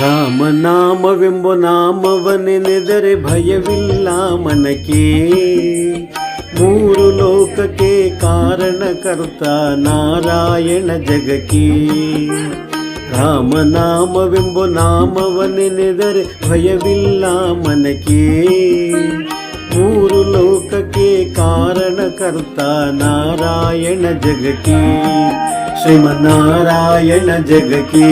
ರಾಮನಾಮವೆಂಬ ನಾಮವನೆನೆದರೆ ಭಯವಿಲ್ಲ ಮನಕ್ಕೆ ಮೂರು ಲೋಕಕ್ಕೆ ಕಾರಣಕರ್ತ ನಾರಾಯಣ ಜಗಕ್ಕೆ ರಾಮನಾಮವೆಂಬ ನಾಮವನೆನೆದರೆ ಭಯವಿಲ್ಲ ಮನಕ್ಕೆ ಮೂರು ಲೋಕಕ್ಕೆ ಕಾರಣಕರ್ತ ನಾರಾಯಣ ಜಗಕ್ಕೆ ಶ್ರೀಮನ್ನಾರಾಯಣ ಜಗಕ್ಕೆ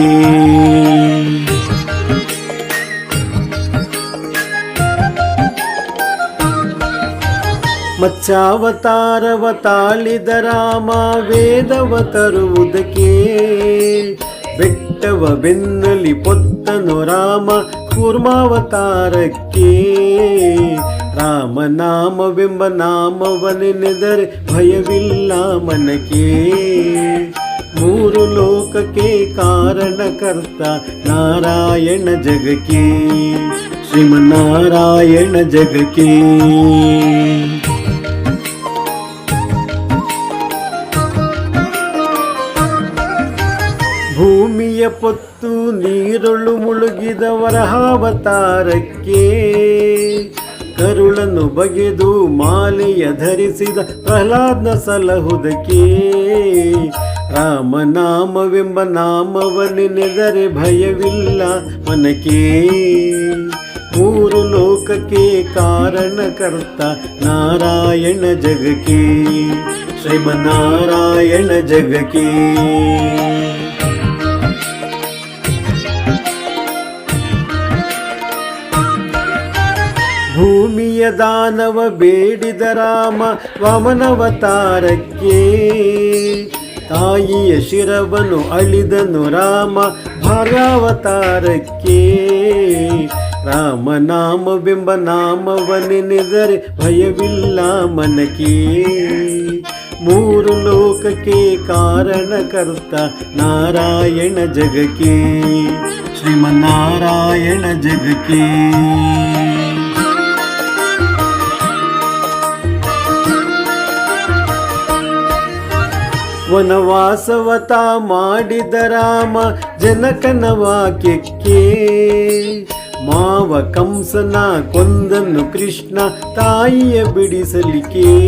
ಮತ್ಸ್ಯಾವತಾರವ ತಾಳಿದ ರಾಮ ವೇದವ ತರುವುದಕ್ಕೆ ಬೆಟ್ಟವ ಬೆನ್ನಲಿ ಪೊತ್ತನು ರಾಮ ಕೂರ್ಮಾವತಾರಕ್ಕೆ ರಾಮನಾಮವೆಂಬ ನಾಮವನೆನೆದರೆ ಭಯವಿಲ್ಲ ಮನಕ್ಕೆ ಮೂರು ಲೋಕಕ್ಕೆ ಕಾರಣಕರ್ತ ನಾರಾಯಣ ಜಗಕ್ಕೆ ಶ್ರೀಮನ್ನಾರಾಯಣ ಜಗಕ್ಕೆ ಭೂಮಿಯ ಪೊತ್ತು ನೀರೊಳು ಮುಳುಗಿದ ವರಹಾವತಾರಕ್ಕೆ ಕರುಳನ್ನು ಬಗೆದು ಮಾಲೆಯ ಧರಿಸಿದ ಪ್ರಹ್ಲಾದ್ನ ಸಲಹುದಕ್ಕೆ. ರಾಮನಾಮವೆಂಬ ನಾಮವನೆನೆದರೆ ಭಯವಿಲ್ಲ ಮನಕ್ಕೆ. ಮೂರು ಲೋಕಕ್ಕೆ ಕಾರಣಕರ್ತ ನಾರಾಯಣ ಜಗಕ್ಕೆ. ಶ್ರೀಮನಾರಾಯಣ ಜಗಕ್ಕೆ. ಭೂಮಿಯ ದಾನವ ಬೇಡಿದ ರಾಮ ವಾಮನವತಾರಕ್ಕೆ ತಾಯಿಯ ಶಿರವನು ಅಳಿದನು ರಾಮ ಭಾರ್ಯಾವತಾರಕ್ಕೆ ರಾಮನಾಮವೆಂಬ ನಾಮವನೆನೆದರೆ ಭಯವಿಲ್ಲ ಮನಕ್ಕೆ. ಮೂರು ಲೋಕಕ್ಕೆ ಕಾರಣಕರ್ತ ನಾರಾಯಣ ಜಗಕ್ಕೆ. ಶ್ರೀಮನ್ನಾರಾಯಣ ಜಗಕ್ಕೆ. ವನವಾಸವತ ಮಾಡಿದ ರಾಮ, ಜನಕನ ವಾಕ್ಯಕ್ಕೆ. ಮಾವ ಕಂಸನ ಕೊಂದನು ಕೃಷ್ಣ, ತಾಯಿಯ ಬಿಡಿಸಲಿಕ್ಕೆ.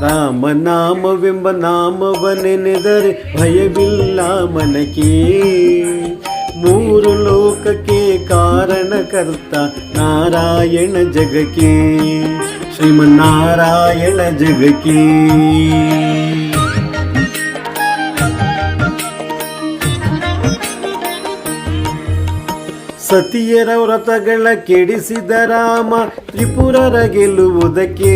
ರಾಮನಾಮವೆಂಬ ನಾಮವನೆನೆದರೆ ಭಯವಿಲ್ಲ ಮನಕ್ಕೆ. ಮೂರು ಲೋಕಕ್ಕೆ ಕಾರಣಕರ್ತ ನಾರಾಯಣ ಜಗಕ್ಕೆ. ಶ್ರೀಮನ್ನಾರಾಯಣ ಜಗಕ್ಕೆ. ಸತಿಯರ ವ್ರತಗಳ ಕೆಡಿಸಿದ ರಾಮ, ತ್ರಿಪುರರ ಗೆಲ್ಲುವುದಕ್ಕೆ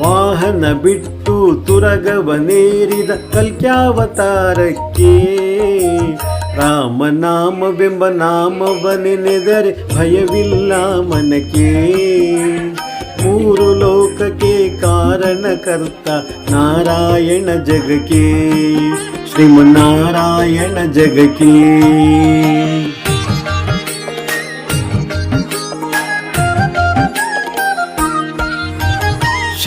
ವಾಹನ ಬಿಟ್ಟು ತುರಗವನೇರಿದ ಕಲ್ಕ್ಯಾವತಾರಕ್ಕೆ ರಾಮನಾಮವೆಂಬ ನಾಮವನೆನೆದರೆ ಭಯವಿಲ್ಲ ಮನಕ್ಕೆ. ಮೂರು ಲೋಕಕ್ಕೆ ಕಾರಣಕರ್ತ ನಾರಾಯಣ ಜಗಕ್ಕೆ, ಶ್ರೀಮನ್ನಾರಾಯಣ ಜಗಕ್ಕೆ.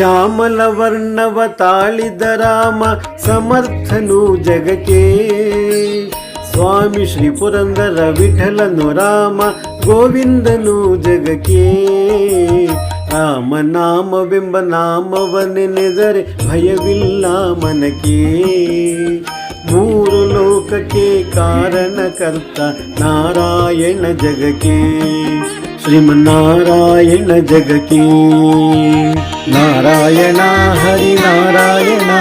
ಶ್ಯಾಮಲ ವರ್ಣವ ತಾಳಿದ ರಾಮ ಸಮರ್ಥನು ಜಗಕ್ಕೆ ಸ್ವಾಮಿ ಶ್ರೀ ಪುರಂದರ ವಿಠಲನು ರಾಮ ಗೋವಿಂದನು ಜಗಕ್ಕೆ ರಾಮನಾಮವೆಂಬ ನಾಮವನೆನೆದರೆ ಭಯವಿಲ್ಲ ಮನಕ್ಕೆ ಮೂರು ಲೋಕಕ್ಕೆ ಕಾರಣಕರ್ತ ನಾರಾಯಣ ಜಗಕ್ಕೆ శ్రీమన్నారాయణ జగకి నారాయణ హరి నారాయణ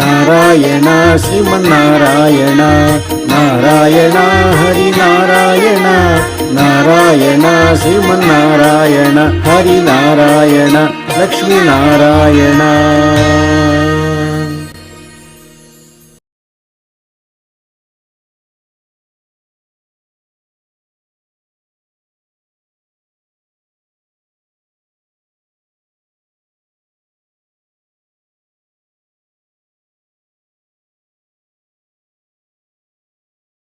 నారాయణ శ్రీమన్నారాయణ నారాయణ హరి నారాయణ నారాయణ శ్రీమన్నారాయణ హరి నారాయణ లక్ష్మీనారాయణ.